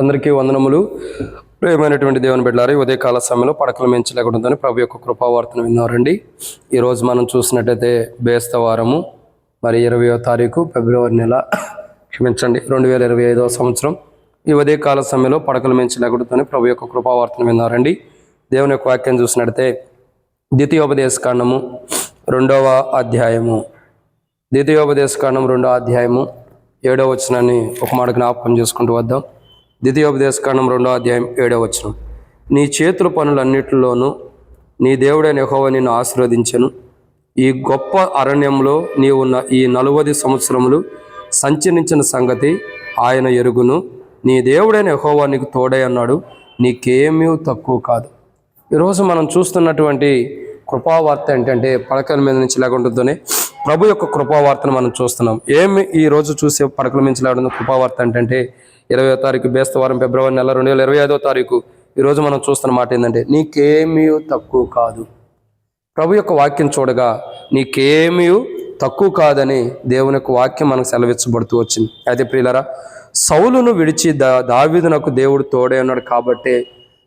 అందరికీ వందనములు. ప్రియమైనటువంటి దేవుని బిడ్డారు ఉదయ కాల సమయంలో పడకలు మెంచలేకుండా ప్రభు యొక్క కృపావార్తను విన్నారండి. ఈరోజు మనం చూసినట్టయితే బేస్తవారము మరి ఇరవయో తారీఖు ఫిబ్రవరి నెల క్షమించండి రెండు వేల ఇరవై ఐదవ సంవత్సరం. ఈ ఉదయ కాల సమయంలో పడకలు మెంచలేకుండా ప్రభు యొక్క కృపావార్తను విన్నారండి. దేవుని యొక్క వాక్యం చూసినట్టయితే ద్వితీయోపదేశకాండము రెండవ అధ్యాయము. ద్వితీయోపదేశకాండం రెండవ అధ్యాయము ఏడవ వచనాన్ని ఒక మాట జ్ఞాపకం చేసుకుంటూ వద్దాం. ద్వితీయోపదేశకాండం రెండో అధ్యాయం ఏడో వచనం. నీ చేతుల పనులన్నిటిలోనూ నీ దేవుడైన యహోవ నిన్ను ఆశీర్వదించను. ఈ గొప్ప అరణ్యంలో నీవు ఉన్న ఈ నలువది సంవత్సరములు సంచరించిన సంగతి ఆయన ఎరుగును. నీ దేవుడైన యహోవా నీకు తోడై అన్నాడు నీకేమీ తక్కువ కాదు. ఈరోజు మనం చూస్తున్నటువంటి కృపావార్త ఏంటంటే పడకల మీద నుంచి లేకుంటుందనే ప్రభు యొక్క కృపావార్తను మనం చూస్తున్నాం. ఏమి ఈ రోజు చూసే పడకల నుంచి లేకుండా కృపావార్త ఏంటంటే ఇరవై తారీఖు బేస్తవారం ఫిబ్రవరి నెల రెండు వేల ఇరవై ఐదో తారీఖు ఈరోజు మనం చూస్తున్న మాట ఏంటంటే నీకేమీ తక్కువ కాదు. ప్రభు యొక్క వాక్యం చూడగా నీకేమీ తక్కువ కాదని దేవుని యొక్క వాక్యం మనకు సెలవిచ్చబడుతూ వచ్చింది. అయితే ప్రియులరా సౌలును విడిచి దా దావీదునకు దేవుడు తోడే ఉన్నాడు కాబట్టి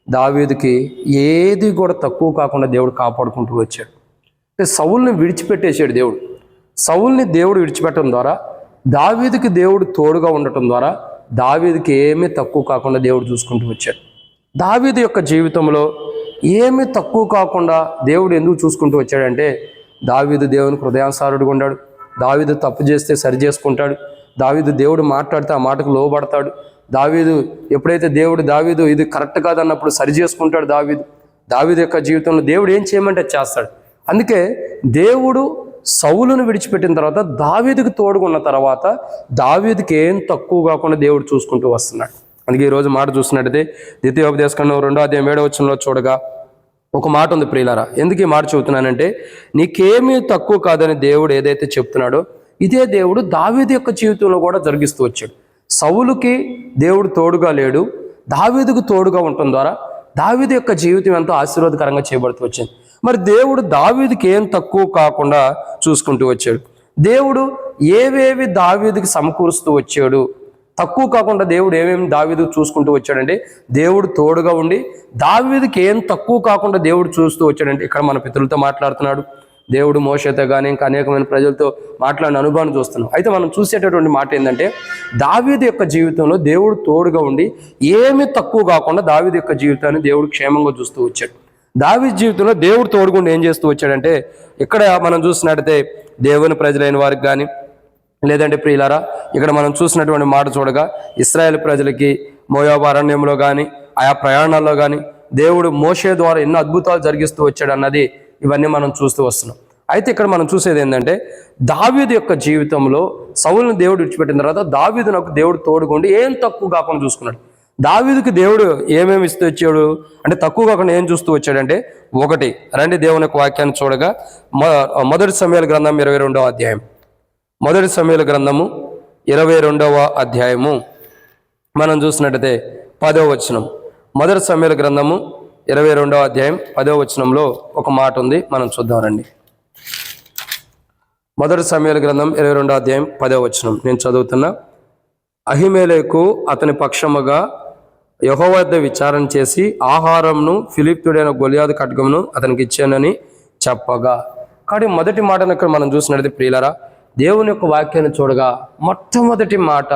దావీదుకి ఏది కూడా తక్కువ కాకుండా దేవుడు కాపాడుకుంటూ వచ్చాడు. అంటే సౌల్ని విడిచిపెట్టేశాడు దేవుడు. సౌల్ని దేవుడు విడిచిపెట్టడం ద్వారా దావీదుకి దేవుడు తోడుగా ఉండటం ద్వారా దావీదికి ఏమీ తక్కువ కాకుండా దేవుడు చూసుకుంటూ వచ్చాడు. దావీది యొక్క జీవితంలో ఏమీ తక్కువ కాకుండా దేవుడు ఎందుకు చూసుకుంటూ వచ్చాడంటే దావీదు దేవునికి హృదయానుసారుడుగా ఉన్నాడు దావీదు తప్పు చేస్తే సరి చేసుకుంటాడు. దావీదు దేవుడు మాట్లాడితే ఆ మాటకు లోబడతాడు. దావీదు ఎప్పుడైతే దేవుడు దావీదు ఇది కరెక్ట్ కాదన్నప్పుడు సరి చేసుకుంటాడు దావీదు. దావీదు యొక్క జీవితంలో దేవుడు ఏం చేయమంటే అది చేస్తాడు. అందుకే దేవుడు సౌలును విడిచిపెట్టిన తర్వాత దావీదికి తోడుకున్న తర్వాత దావీదుకి ఏం తక్కువ కాకుండా దేవుడు చూసుకుంటూ వస్తున్నాడు. అందుకే ఈరోజు మాట చూస్తున్నట్టయితే ద్వితీయోపదేశకంలో రెండో అధ్యాయం ఏడో వచ్చంలో చూడగా ఒక మాట ఉంది ప్రియులారా. ఎందుకు ఈ మాట చెబుతున్నానంటే నీకేమీ తక్కువ కాదని దేవుడు ఏదైతే చెప్తున్నాడో ఇదే దేవుడు దావీది యొక్క జీవితంలో కూడా జరిగిస్తూ వచ్చాడు. సౌలుకి దేవుడు తోడుగా లేడు. దావీదుకు తోడుగా ఉండటం ద్వారా దావీదు యొక్క జీవితం ఎంతో ఆశీర్వాదకరంగా చేయబడుతూ వచ్చింది. మరి దేవుడు దావీదికి ఏం తక్కువ కాకుండా చూసుకుంటూ వచ్చాడు. దేవుడు ఏవేవి దావీదికి సమకూరుస్తూ వచ్చాడు? తక్కువ కాకుండా దేవుడు ఏమేమి దావీదు చూసుకుంటూ వచ్చాడంటే దేవుడు తోడుగా ఉండి దావీదికి ఏం తక్కువ కాకుండా దేవుడు చూస్తూ వచ్చాడంటే ఇక్కడ మన పితరులతో మాట్లాడుతున్నాడు. దేవుడు మోసతో కానీ ఇంకా అనేకమైన ప్రజలతో మాట్లాడిన అనుభవాన్ని చూస్తున్నాం. అయితే మనం చూసేటటువంటి మాట ఏంటంటే దావీదు యొక్క జీవితంలో దేవుడు తోడుగా ఉండి ఏమీ తక్కువ కాకుండా దావీది యొక్క జీవితాన్ని దేవుడు క్షేమంగా చూస్తూ వచ్చాడు. దావి జీవితంలో దేవుడు తోడుగుండి ఏం చేస్తూ వచ్చాడంటే ఇక్కడ మనం చూసినట్టయితే దేవుని ప్రజలైన వారికి కానీ లేదంటే ప్రియులారా ఇక్కడ మనం చూసినటువంటి మాట చూడగా ఇస్రాయేల్ ప్రజలకి మోయాబు అరణ్యంలో కానీ ఆయా ప్రయాణాల్లో కానీ దేవుడు మోషే ద్వారా ఎన్నో అద్భుతాలు జరిగిస్తూ వచ్చాడు అన్నది ఇవన్నీ మనం చూస్తూ వస్తున్నాం. అయితే ఇక్కడ మనం చూసేది ఏంటంటే దావీదు యొక్క జీవితంలో సౌలను దేవుడు విడిచిపెట్టిన తర్వాత దావీదు నాకు దేవుడు తోడుగుండి ఏం తక్కువ కాకుండా చూసుకున్నాడు. దావీదుకి దేవుడు ఏమేమి ఇస్తూ వచ్చాడు? అంటే తక్కువ కాకుండా ఏం చూస్తూ వచ్చాడంటే ఒకటి రండి దేవుని యొక్క వాక్యాన్ని చూడగా మొదటి సమయాల గ్రంథం ఇరవై రెండవ అధ్యాయం. మొదటి సమయాల గ్రంథము ఇరవై రెండవ అధ్యాయము. మనం చూసినట్టయితే పదవ వచనం. మొదటి సమయాల గ్రంథము ఇరవై రెండవ అధ్యాయం పదవ వచనంలో ఒక మాట ఉంది. మనం చూద్దాం రండి. మొదటి సమయాల గ్రంథం ఇరవై రెండవ అధ్యాయం పదో వచనం. నేను చదువుతున్నా అహిమేలకు అతని పక్షముగా యహోవద్ద వద్ద విచారణ చేసి ఆహారంను ఫిలిప్తుడైన గొలియాదు ఖడ్గమును అతనికి ఇచ్చానని చెప్పగా. కానీ మొదటి మాటను ఇక్కడ మనం చూసినట్లయితే ప్రియులరా దేవుని యొక్క వాక్యాన్ని చూడగా మొట్టమొదటి మాట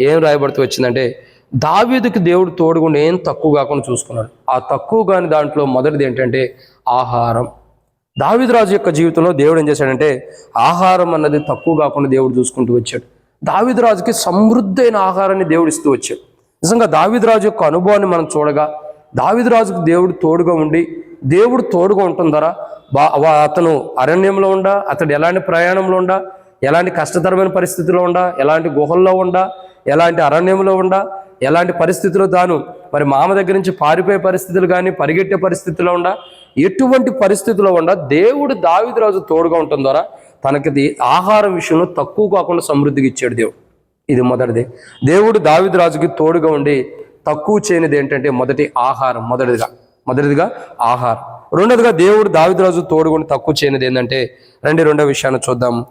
ఏం రాయబడుతూ వచ్చిందంటే దావీదుకి దేవుడు తోడుగుండి ఏం తక్కువ కాకుండా చూసుకున్నాడు. ఆ తక్కువ కాని దాంట్లో మొదటిది ఏంటంటే ఆహారం. దావిదరాజు యొక్క జీవితంలో దేవుడు ఏం చేశాడంటే ఆహారం అన్నది తక్కువ కాకుండా దేవుడు చూసుకుంటూ వచ్చాడు. దావిదరాజుకి సమృద్ధైన ఆహారాన్ని దేవుడు ఇస్తూ వచ్చాడు. నిజంగా దావీదు రాజు యొక్క అనుభవాన్ని మనం చూడగా దావిద్రాజుకు దేవుడు తోడుగా ఉండి దేవుడు తోడుగా ఉంటుందరా బా అతను అరణ్యంలో ఉండా అతడు ఎలాంటి ప్రయాణంలో ఉండా ఎలాంటి కష్టతరమైన పరిస్థితిలో ఉండా ఎలాంటి గుహల్లో ఉండా ఎలాంటి అరణ్యంలో ఉండా ఎలాంటి పరిస్థితుల్లో తాను మరి మామ దగ్గర నుంచి పారిపోయే పరిస్థితులు కానీ పరిగెట్టే పరిస్థితిలో ఉండా ఎటువంటి పరిస్థితిలో ఉండా దేవుడు దావిద్రాజు తోడుగా ఉండటం ద్వారా తనకి ఆహారం విషయంలో తక్కువ కాకుండా సమృద్ధిగా ఇచ్చాడు దేవుడు. ఇది మొదటిది. దేవుడు దావిద్రాజుకి తోడుగా ఉండి తక్కువ చేయనిది ఏంటంటే మొదటి ఆహారం మొదటిదిగా మొదటిదిగా ఆహారం. రెండోదిగా దేవుడు దావిద్రాజు తోడుగా ఉండి తక్కువ చేయనిది ఏంటంటే రెండు రెండో విషయాన్ని చూద్దాం.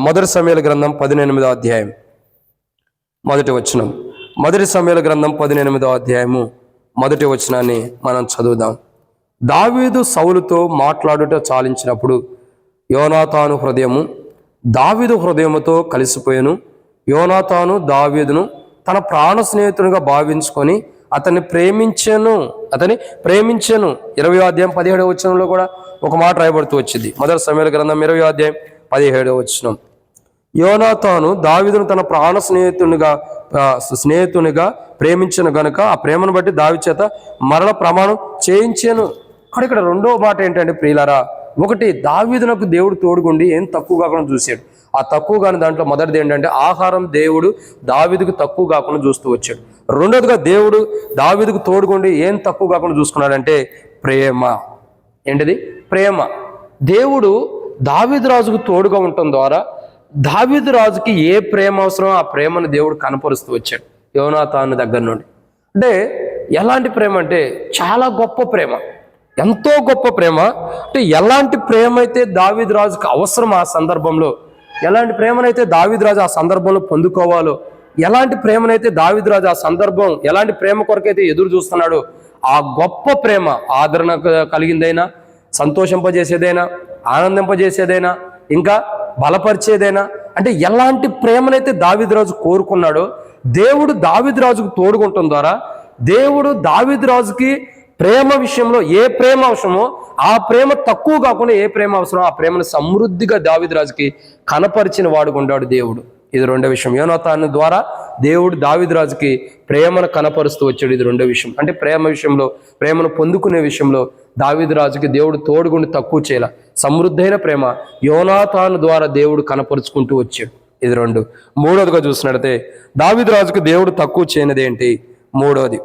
మొదటి సమయాల గ్రంథం పదినెనిమిదో అధ్యాయం. మొదటి వచనం. మొదటి సమయాల గ్రంథం పదినెనిమిదో అధ్యాయము మొదటి వచనాన్ని మనం చదువుదాం. దావీదు సౌలుతో మాట్లాడుట చాలించినప్పుడు యోనాతాను హృదయము దావీదు హృదయముతో కలిసిపోయాను. యోనాతాను దావీదును తన ప్రాణ స్నేహితునిగా భావించుకొని అతన్ని ప్రేమించను అతని ప్రేమించాను. ఇరవై అధ్యాయం పదిహేడవ వచనంలో కూడా ఒక మాట రాయబడుతూ వచ్చింది. మొదటి సమయాల గ్రంథం ఇరవై అధ్యాయం పదిహేడవ వచనం. యోనాతాను దావీదును తన ప్రాణ స్నేహితునిగా స్నేహితునిగా ప్రేమించను గనుక ఆ ప్రేమను బట్టి దావి చేత మరణ ప్రమాణం చేయించాను. కానీ ఇక్కడ రెండో మాట ఏంటంటే ప్రియులారా ఒకటి దావీదునకు దేవుడు తోడుగుండి ఏం తక్కువ కాకుండా చూశాడు. ఆ తక్కువ కాని దాంట్లో మొదటిది ఏంటంటే ఆహారం దేవుడు దావీదుకు తక్కువ కాకుండా చూస్తూ వచ్చాడు. రెండోదిగా దేవుడు దావీదుకు తోడుగుండి ఏం తక్కువ కాకుండా చూసుకున్నాడంటే ప్రేమ. ఏంటిది? ప్రేమ. దేవుడు దావీదు రాజుకు తోడుగా ఉండటం ద్వారా దావిదు రాజుకి ఏ ప్రేమ అవసరం ఆ ప్రేమను దేవుడు కనపరుస్తూ వచ్చాడు. యోనాతాను దగ్గర నుండి. అంటే ఎలాంటి ప్రేమ అంటే చాలా గొప్ప ప్రేమ. ఎంతో గొప్ప ప్రేమ. అంటే ఎలాంటి ప్రేమ అయితే దావీదు రాజుకు అవసరం ఆ సందర్భంలో ఎలాంటి ప్రేమనైతే దావిద్ రాజు ఆ సందర్భంలో పొందుకోవాలో ఎలాంటి ప్రేమనైతే దావిద్ రాజు ఆ సందర్భం ఎలాంటి ప్రేమ కొరకైతే ఎదురు చూస్తున్నాడో ఆ గొప్ప ప్రేమ ఆదరణ కలిగిందైనా సంతోషింపజేసేదైనా ఆనందింపజేసేదైనా ఇంకా బలపరిచేదైనా అంటే ఎలాంటి ప్రేమనైతే దావిద్రాజు కోరుకున్నాడో దేవుడు దావిద్రాజుకు తోడుకుంటం ద్వారా దేవుడు దావిద్రాజుకి ప్రేమ విషయంలో ఏ ప్రేమ అవసరమో ఆ ప్రేమ తక్కువ కాకుండా ఏ ప్రేమ అవసరమో ఆ ప్రేమను సమృద్ధిగా దావిద్రాజుకి కనపరిచిన వాడుకుంటాడు దేవుడు. ఇది రెండో విషయం. యోనాథాను ద్వారా దేవుడు దావిద్రాజుకి ప్రేమను కనపరుస్తూ వచ్చాడు. ఇది రెండో విషయం. అంటే ప్రేమ విషయంలో ప్రేమను పొందుకునే విషయంలో దావిద్రాజుకి దేవుడు తోడుగుండి తక్కువ చేయాల. సమృద్ధైన ప్రేమ యోనాతాను ద్వారా దేవుడు కనపరుచుకుంటూ వచ్చాడు. ఇది రెండు. మూడోదిగా చూసినట్లయితే దావిద్రాజుకు దేవుడు తక్కువ చేయనిది ఏంటి మూడోది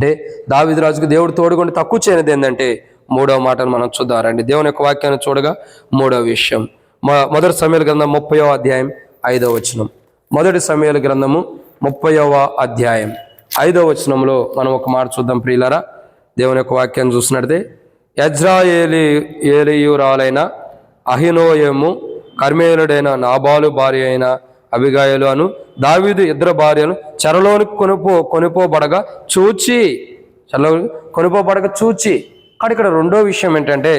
అంటే దావిద్రాజుకు దేవుడు తోడుకుంటే తక్కువ చేయనిది ఏంటంటే మూడవ మాటను మనం చూద్దామండి. దేవుని యొక్క వాక్యాన్ని చూడగా మూడవ విషయం. మ మొదటి సమయాల గ్రంథం ముప్పైవ అధ్యాయం ఐదవ వచనం. మొదటి సమయాల గ్రంథము ముప్పయవ అధ్యాయం ఐదవ వచనంలో మనం ఒక మాట చూద్దాం ప్రియులరా. దేవుని యొక్క వాక్యాన్ని చూసినట్టే యజ్రాయేలి ఏలియురాలైన అహినోయము కర్మేయుడైన నాబాలు భార్య అయిన అభిగాయలు అను దావీదు ఇద్దరు భార్యను చెరలోనికి కొనుపో కొనుపోబడగా చూచి చెరలో కొనుపోబడగా చూచి. కానీ ఇక్కడ రెండో విషయం ఏంటంటే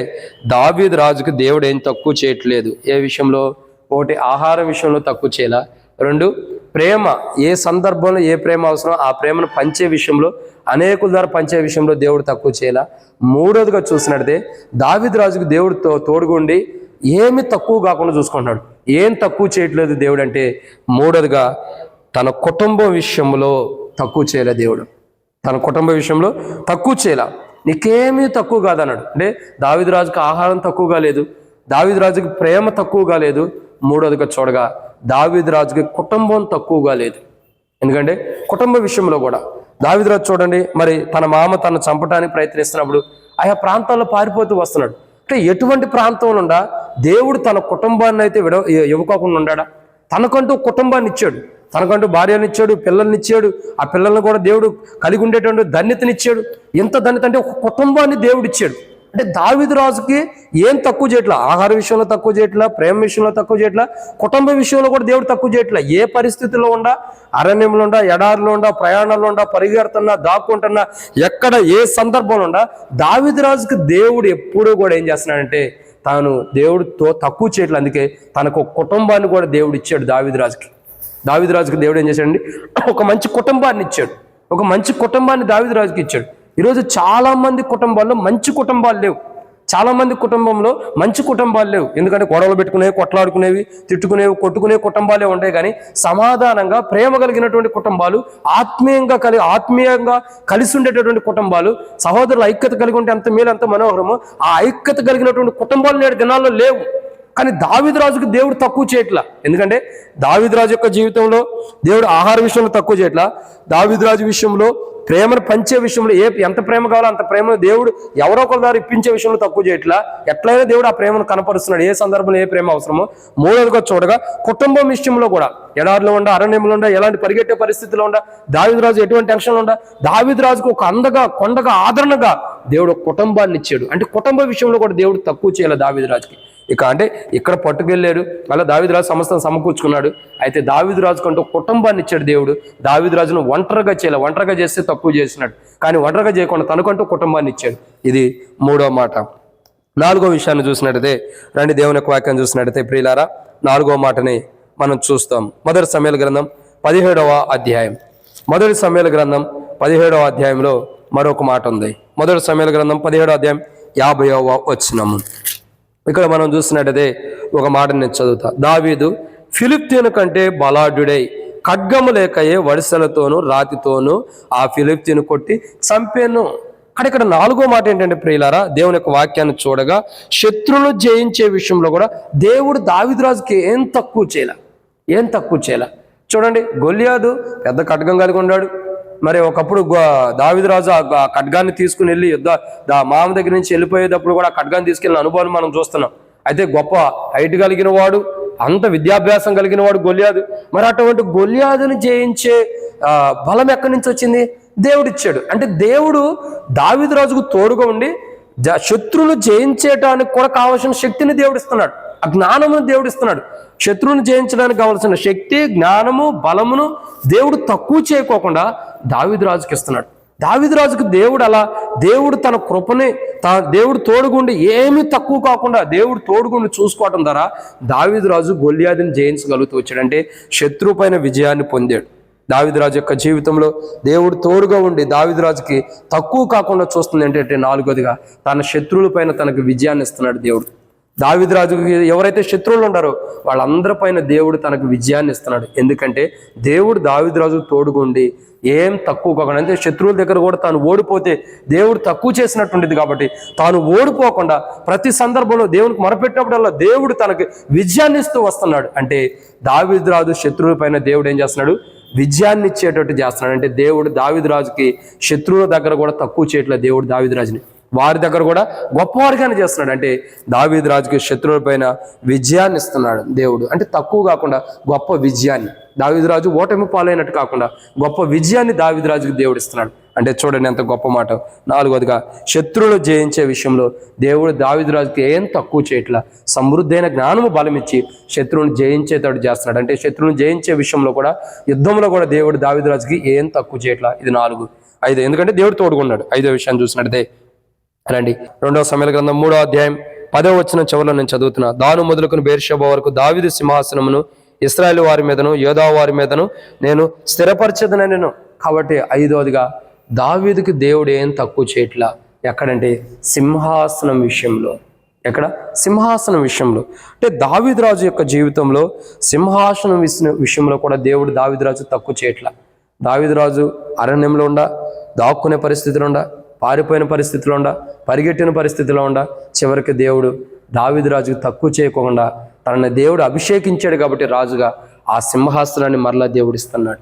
దావీదు రాజుకు దేవుడు ఏం తక్కువ చేయట్లేదు. ఏ విషయంలో? ఒకటి ఆహారం విషయంలో తక్కువ చేయాల? రెండు ప్రేమ. ఏ సందర్భంలో ఏ ప్రేమ అవసరం ఆ ప్రేమను పంచే విషయంలో అనేకుల ద్వారా పంచే విషయంలో దేవుడు తక్కువ చేయాల? మూడోదిగా చూసినట్టే దావిద్ రాజుకు దేవుడితో తోడుగుండి ఏమి తక్కువ కాకుండా చూసుకుంటున్నాడు. ఏం తక్కువ చేయట్లేదు దేవుడు అంటే మూడోదిగా తన కుటుంబం విషయంలో తక్కువ చేయలే దేవుడు. తన కుటుంబ విషయంలో తక్కువ చేయలే. నీకేమీ తక్కువ కాదన్నాడు. అంటే దావిదరాజుకి ఆహారం తక్కువగా లేదు దావిద్రాజుకి ప్రేమ తక్కువగా లేదు మూడోదిగా చూడగా దావిద్రాజుకి కుటుంబం తక్కువగా లేదు ఎందుకంటే కుటుంబ విషయంలో కూడా దావిద్రాజు చూడండి మరి తన మామ తను చంపడానికి ప్రయత్నిస్తున్నప్పుడు ఆయా ప్రాంతాల్లో పారిపోతూ వస్తున్నాడు. అంటే ఎటువంటి ప్రాంతంలో ఉండా దేవుడు తన కుటుంబాన్ని అయితే విడ ఇవ్వకోకుండా ఉండాడా? తనకంటూ కుటుంబాన్ని ఇచ్చాడు. తనకంటూ భార్యను ఇచ్చాడు పిల్లల్ని ఇచ్చాడు. ఆ పిల్లల్ని కూడా దేవుడు కలిగి ఉండేటువంటి ధన్యతనిచ్చాడు ఎంత ధన్యత అంటే ఒక కుటుంబాన్ని దేవుడు ఇచ్చాడు. అంటే దావిదు రాజుకి ఏం తక్కువ చేయట్లా? ఆహార విషయంలో తక్కువ చేయట్లా? ప్రేమ విషయంలో తక్కువ చేయట్లా? కుటుంబ విషయంలో కూడా దేవుడు తక్కువ చేయట్లా? ఏ పరిస్థితిలో ఉండా? అరణ్యంలో ఉండా? ఎడారిలో ఉండా? ప్రయాణంలో ఉండా? పరిగెడుతున్నా? దాక్కుంటున్నా? ఎక్కడ? ఏ సందర్భంలో ఉండా? దావిదు రాజుకి దేవుడు ఎప్పుడూ కూడా ఏం చేస్తున్నాడంటే తాను దేవుడితో తక్కువ చేయట్లు. అందుకే తనకు ఒక కుటుంబాన్ని కూడా దేవుడు ఇచ్చాడు దావిదు రాజుకి దేవుడు ఏం చేశాడండి? ఒక మంచి కుటుంబాన్ని ఇచ్చాడు. ఒక మంచి కుటుంబాన్ని దావిదరాజుకి ఇచ్చాడు. ఈరోజు చాలా మంది కుటుంబాల్లో మంచి కుటుంబాలు లేవు. చాలా మంది కుటుంబంలో మంచి కుటుంబాలు లేవు. ఎందుకంటే గొడవలు పెట్టుకునేవి కొట్లాడుకునేవి తిట్టుకునేవి కొట్టుకునే కుటుంబాలే ఉంటాయి కానీ సమాధానంగా ప్రేమ కలిగినటువంటి కుటుంబాలు ఆత్మీయంగా కలిగి ఆత్మీయంగా కలిసి ఉండేటటువంటి కుటుంబాలు సహోదరుల ఐక్యత కలిగి ఉంటే అంత మేలు అంత మనోహరము ఆ ఐక్యత కలిగినటువంటి కుటుంబాలు నేడు దినాల్లో లేవు. కానీ దావిదరాజుకు దేవుడు తక్కువ చేయట్లా. ఎందుకంటే దావిదరాజు యొక్క జీవితంలో దేవుడు ఆహార విషయంలో తక్కువ చేయట్లా. దావిదరాజు విషయంలో ప్రేమను పంచే విషయంలో ఏ ఎంత ప్రేమ కావాలో అంత ప్రేమను దేవుడు ఎవరో ఒకరి ద్వారా ఇప్పించే విషయంలో తక్కువ చేయట్లా. ఎట్లయినా దేవుడు ఆ ప్రేమను కనపరుస్తున్నాడు. ఏ సందర్భంలో ఏ ప్రేమ అవసరమో మూడోదిగా చూడగా కుటుంబం విషయంలో కూడా ఎడారిలో ఉండ అరణ్యంలో ఉండ ఎలాంటి పరిగెట్టే పరిస్థితిలో ఉండ దావిద్రాజు ఎటువంటి టెన్షన్లో ఉండ దావిద్రాజుకు ఒక అందగా కొండగా ఆదరణగా దేవుడు కుటుంబాన్ని ఇచ్చాడు. అంటే కుటుంబ విషయంలో కూడా దేవుడు తక్కువ చేయాలి దావిద్రాజుకి ఇక అంటే ఇక్కడ పట్టుకెళ్ళాడు. అలా దావిదరాజు సమస్తం సమకూర్చుకున్నాడు. అయితే దావిదరాజు కంటూ కుటుంబాన్ని ఇచ్చాడు దేవుడు. దావిదరాజును ఒంటరిగా చేయాలి. ఒంటరిగా చేస్తే తక్కువ చేసినాడు. కానీ ఒంటరిగా చేయకుండా తనకంటూ కుటుంబాన్ని ఇచ్చాడు. ఇది మూడో మాట. నాలుగో విషయాన్ని చూసినట్టయితే రండి దేవుని యొక్క వాక్యం చూసినట్టయితే ప్రియులారా నాలుగో మాటని మనం చూస్తాం. మొదటి సమయాల గ్రంథం పదిహేడవ అధ్యాయం. మొదటి సమయాల గ్రంథం పదిహేడవ అధ్యాయంలో మరొక మాట ఉంది. మొదటి సమయాల గ్రంథం పదిహేడవ అధ్యాయం యాభైవ వచ్చినము ఇక్కడ మనం చూసినట్టయితే ఒక మాట నేను చదువుతా. దావీదు ఫిలిప్తీను కంటే బలాఢ్యుడై ఖడ్గము లేకయే వరుసలతోనూ రాతితోనూ ఆ ఫిలిప్తీను కొట్టి చంపాను. కానీ ఇక్కడ నాలుగో మాట ఏంటంటే ప్రియులారా దేవుని యొక్క వాక్యాన్ని చూడగా శత్రువులు జయించే విషయంలో కూడా దేవుడు దావిద్రాజుకి ఏం తక్కువ చేయాల ఏం తక్కువ చేయాల. చూడండి గొల్లియాదు పెద్ద ఖడ్గం కలిగి ఉన్నాడు. మరి ఒకప్పుడు గో- ఆ ఖడ్గాన్ని తీసుకుని వెళ్ళి యుద్ధ మామ దగ్గర నుంచి వెళ్ళిపోయేటప్పుడు కూడా ఆ ఖడ్గాన్ని తీసుకెళ్ళిన అనుభవం మనం చూస్తున్నాం. అయితే గొప్ప హైట్ కలిగిన వాడు అంత విద్యాభ్యాసం కలిగిన వాడు గొల్లియాదు. మరి అటువంటి గొల్లియాదుని జయించే బలం ఎక్కడి నుంచి వచ్చింది? దేవుడిచ్చాడు అంటే దేవుడు దావిదరాజుకు తోడుగా ఉండి శత్రువులు జయించేటానికి కూడా కావాల్సిన శక్తిని దేవుడు ఇస్తున్నాడు. ఆ జ్ఞానమును దేవుడు ఇస్తున్నాడు. శత్రువును జయించడానికి కావాల్సిన శక్తి జ్ఞానము బలమును దేవుడు తక్కువ చేయకోకుండా దావిదురాజుకి ఇస్తున్నాడు. దావిదరాజుకు దేవుడు అలా దేవుడు తన కృపని తా దేవుడు తోడుగుండి ఏమీ తక్కువ కాకుండా దేవుడు తోడుగుండి చూసుకోవటం ద్వారా దావీదు రాజు గొల్లియాదిని జయించగలుగుతూ వచ్చాడంటే శత్రువు పైన విజయాన్ని పొందాడు. దావిదరాజు యొక్క జీవితంలో దేవుడు తోడుగా ఉండి దావిదరాజుకి తక్కువ కాకుండా చూస్తుంది ఏంటంటే నాలుగోదిగా తన శత్రువుల పైన తనకు విజయాన్ని ఇస్తున్నాడు దేవుడు. దావిదరాజుకి ఎవరైతే శత్రువులు ఉన్నారో వాళ్ళందరి పైన దేవుడు తనకు విజయాన్ని ఇస్తున్నాడు. ఎందుకంటే దేవుడు దావిదరాజు తోడుగుండి ఏం తక్కువ కాకుండా అంటే శత్రువుల దగ్గర కూడా తాను ఓడిపోతే దేవుడు తక్కువ చేసినట్టుండేది కాబట్టి తాను ఓడిపోకుండా ప్రతి సందర్భంలో దేవునికి మొరపెట్టినప్పుడల్లా దేవుడు తనకి విజయాన్ని ఇస్తూ వస్తున్నాడు. అంటే దావిద్రాజు శత్రువుల పైన దేవుడు ఏం చేస్తున్నాడు? విజయాన్ని ఇచ్చేటట్టు చేస్తున్నాడు. అంటే దేవుడు దావిద్రాజుకి శత్రువుల దగ్గర కూడా తక్కువ చేయట్లేదు. దేవుడు దావిద్రాజుని వారి దగ్గర కూడా గొప్పవారిగానే చేస్తున్నాడు. అంటే దావీదు రాజుకి శత్రువుల పైన విజయాన్ని ఇస్తున్నాడు దేవుడు. అంటే తక్కువ కాకుండా గొప్ప విజయాన్ని. దావీదు రాజు ఓటమి పాలైనట్టు కాకుండా గొప్ప విజయాన్ని దావీదు రాజుకి దేవుడు ఇస్తున్నాడు. అంటే చూడండి ఎంత గొప్ప మాట. నాలుగోదిగా శత్రువులు జయించే విషయంలో దేవుడు దావిది రాజుకి ఏం తక్కువ చేయట్లా? సమృద్ధైన జ్ఞానము బలమిచ్చి శత్రువుని జయించేటట్టు చేస్తున్నాడు. అంటే శత్రువుని జయించే విషయంలో కూడా యుద్ధంలో కూడా దేవుడు దావిది రాజుకి ఏం తక్కువ చేయట్లా? ఇది నాలుగు. ఐదు. ఎందుకంటే దేవుడు తోడుకున్నాడు ఐదో విషయాన్ని చూసినట్టే రండి. రెండవ సమయాల గ్రంథం మూడో అధ్యాయం పదో వచ్చిన చివరిలో నేను చదువుతున్నా. దాను మొదలుకుని బేర్షబ వరకు దావిది సింహాసనమును ఇస్రాయల్ వారి మీదను యోధా వారి మీదను నేను స్థిరపరచదన నేను కాబట్టి ఐదవదిగా దావీదుకి దేవుడు ఏం తక్కువ చేయట్లా? ఎక్కడంటే సింహాసనం విషయంలో. ఎక్కడ? సింహాసనం విషయంలో. అంటే దావిదరాజు యొక్క జీవితంలో సింహాసనం విషయంలో కూడా దేవుడు దావిదరాజు తక్కువ చేయట్లా. దావిదరాజు అరణ్యంలో ఉండ దాక్కునే పరిస్థితిలో ఉండ పారిపోయిన పరిస్థితిలో ఉండ పరిగెట్టిన పరిస్థితిలో ఉండ చివరికి దేవుడు దావిదు రాజుకు తక్కువ చేయకుండా తనని దేవుడు అభిషేకించాడు కాబట్టి రాజుగా ఆ సింహాసనాన్ని మరలా దేవుడు ఇస్తున్నాడు.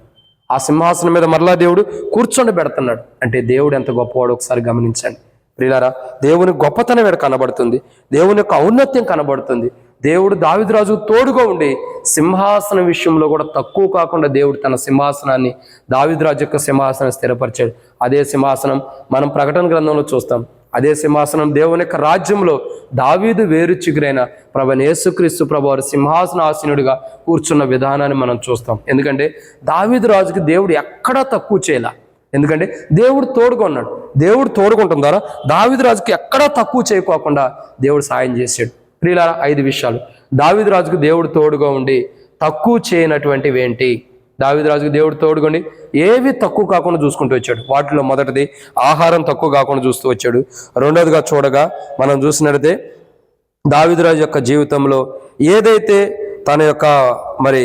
ఆ సింహాసనం మీద మరలా దేవుడు కూర్చొని పెడుతున్నాడు. అంటే దేవుడు ఎంత గొప్పవాడు ఒకసారి గమనించండి. ప్రియులారా దేవుని గొప్పతనం ఇక్కడ కనబడుతుంది. దేవుని యొక్క ఔన్నత్యం కనబడుతుంది. దేవుడు దావిదరాజు తోడుగా ఉండి సింహాసనం విషయంలో కూడా తక్కువ కాకుండా దేవుడు తన సింహాసనాన్ని దావిదరాజు యొక్క సింహాసనం స్థిరపరిచాడు. అదే సింహాసనం మనం ప్రకటన గ్రంథంలో చూస్తాం. అదే సింహాసనం దేవుని యొక్క రాజ్యంలో దావీదు వేరు చిగురైన ప్రభు యేసుక్రీస్తు ప్రభు సింహాసన ఆసీనుడిగా కూర్చున్న విధానాన్ని మనం చూస్తాం. ఎందుకంటే దావీదు రాజుకి దేవుడు ఎక్కడా తక్కువ చేయలే. ఎందుకంటే దేవుడు తోడుగా ఉన్నాడు. దేవుడు తోడుకుంటాం ద్వారా దావిదు రాజుకి ఎక్కడా తక్కువ చేయకోకుండా దేవుడు సాయం చేశాడు. ప్రియులారా ఐదు విషయాలు. దావిదు రాజుకు దేవుడు తోడుగా ఉండి తక్కువ చేయనటువంటివి ఏంటి? దావిదు రాజుకు దేవుడు తోడుగొండి ఏవి తక్కువ కాకుండా చూసుకుంటూ వచ్చాడు. వాటిలో మొదటిది ఆహారం తక్కువ కాకుండా చూస్తూ వచ్చాడు. రెండోదిగా చూడగా మనం చూసినట్లయితే దావిదురాజు యొక్క జీవితంలో ఏదైతే తన యొక్క మరి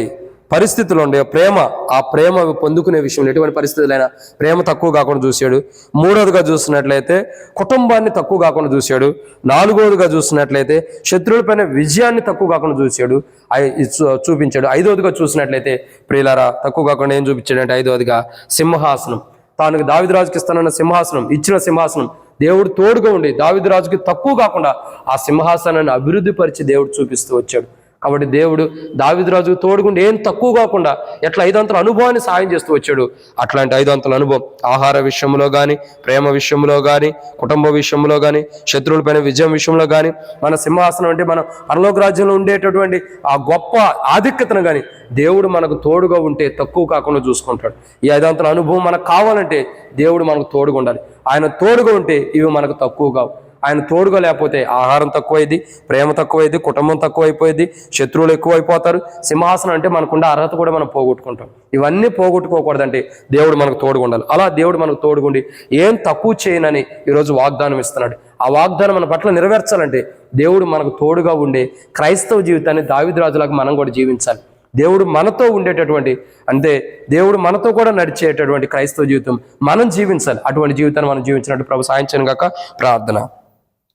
పరిస్థితులు ఉండే ప్రేమ ఆ ప్రేమ పొందుకునే విషయంలో ఎటువంటి పరిస్థితులైనా ప్రేమ తక్కువ కాకుండా చూశాడు. మూడవదిగా చూసినట్లయితే కుటుంబాన్ని తక్కువ కాకుండా చూశాడు. నాలుగవదిగా చూసినట్లయితే శత్రువులపైన విజయాన్ని తక్కువ కాకుండా చూశాడు. ఐ- ఇది చూ- చూపించాడు. ఐదవదిగా చూసినట్లయితే ప్రియులారా తక్కువ కాకుండా ఏం చూపించాడంటే ఐదవదిగా సింహాసనం. తాను దావిదరాజుకి ఇస్తానన్న సింహాసనం ఇచ్చిన సింహాసనం దేవుడు తోడుగా ఉండి దావిదరాజుకి తక్కువ కాకుండా ఆ సింహాసనాన్ని అభివృద్ధి పరిచి దేవుడు చూపిస్తూ వచ్చాడు. కాబట్టి దేవుడు దావిదరాజు తోడుగుండి ఏం తక్కువ కాకుండా ఎట్లా ఐదంతల అనుభవాన్ని సాయం చేస్తూ వచ్చాడు. అట్లాంటి ఐదంతల అనుభవం ఆహార విషయంలో కానీ ప్రేమ విషయంలో కానీ కుటుంబ విషయంలో కానీ శత్రువులపైన విజయం విషయంలో కానీ మన సింహాసనం అంటే మన పరలోక రాజ్యంలో ఉండేటటువంటి ఆ గొప్ప ఆధిక్యతను కానీ దేవుడు మనకు తోడుగా ఉంటే తక్కువ కాకుండా చూసుకుంటాడు. ఈ ఐదంతల అనుభవం మనకు కావాలంటే దేవుడు మనకు తోడుగా ఉండాలి. ఆయన తోడుగా ఉంటే ఇవి మనకు తక్కువ కావు. ఆయన తోడుగా లేకపోతే ఆహారం తక్కువైంది ప్రేమ తక్కువైంది కుటుంబం తక్కువైపోయింది శత్రువులు ఎక్కువైపోతారు. సింహాసనం అంటే మనకున్న అర్హత కూడా మనం పోగొట్టుకుంటాం. ఇవన్నీ పోగొట్టుకోకూడదంటే దేవుడు మనకు తోడుగా ఉండాలి. అలా దేవుడు మనకు తోడుగుండి ఏం తక్కువ చేయనని ఈరోజు వాగ్దానం ఇస్తున్నాడు. ఆ వాగ్దానం మన పట్ల నెరవేర్చాలంటే దేవుడు మనకు తోడుగా ఉండే క్రైస్తవ జీవితాన్ని దావిద్రాజులకు మనం కూడా జీవించాలి. దేవుడు మనతో ఉండేటటువంటి అంటే దేవుడు మనతో కూడా నడిచేటటువంటి క్రైస్తవ జీవితం మనం జీవించాలి. అటువంటి జీవితాన్ని మనం జీవించినట్టు ప్రభు సాయించను గాక ప్రార్థన.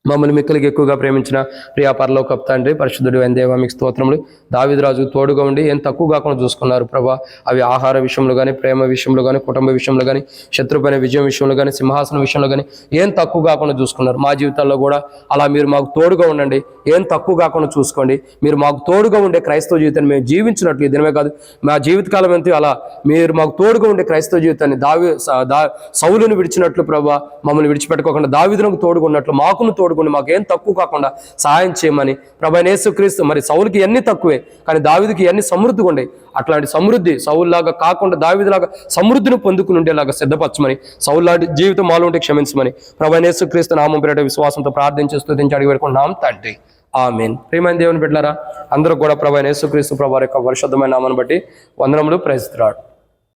మమ్మల్ని మిక్కలకి ఎక్కువగా ప్రేమించిన ప్రియా పరలోకప్ తండ్రి పరిశుద్ధుడు అయిన మీకు స్తోత్రములు. దావిదరాజు తోడుగా ఉండి ఏం తక్కువ కాకుండా చూసుకున్నారు ప్రభా. అవి ఆహార విషయంలో కానీ ప్రేమ విషయంలో కానీ కుటుంబ విషయంలో కానీ శత్రుపైన విజయం విషయంలో కానీ సింహాసనం విషయంలో కానీ ఏం తక్కువ కాకుండా చూసుకున్నారు. మా జీవితాల్లో కూడా అలా మీరు మాకు తోడుగా ఉండండి. ఏం తక్కువ కాకుండా చూసుకోండి. మీరు మాకు తోడుగా ఉండే క్రైస్తవ జీవితాన్ని మేము జీవించినట్లు ఈ దినమే కాదు మా జీవితకాలం ఎంతో అలా మీరు మాకు తోడుగా ఉండే క్రైస్తవ జీవితాన్ని దావి స- దా సౌలుని విడిచినట్లు ప్రభా మమ్మల్ని విడిచిపెట్టుకోకుండా దావిదునకు తోడుగా ఉన్నట్లు మాకును తోడు తోడుగుండి మాకు ఏం తక్కువ కాకుండా సహాయం చేయమని ప్రభా యేసుక్రీస్తు మరి సౌలుకి ఎన్ని తక్కువే కానీ దావిదికి ఎన్ని సమృద్ధిగా ఉండే అట్లాంటి సమృద్ధి సౌల్లాగా కాకుండా దావిదిలాగా సమృద్ధిని పొందుకుని ఉండేలాగా సిద్ధపరచమని సౌల్లాంటి జీవితం మాలో ఉంటే క్షమించమని ప్రభా యేసుక్రీస్తు నామం పేరిట విశ్వాసంతో ప్రార్థించి స్తుతించి అడిగి వేడుకుంటున్నాం తండ్రి. ఆమెన్. ప్రియమైన దేవుని బిడ్డారా అందరూ కూడా ప్రభా యేసుక్రీస్తు ప్రభా యొక్క పరిశుద్ధమైన నామను బట్టి వందనములు ప్రయత్నిస్తున్నాడు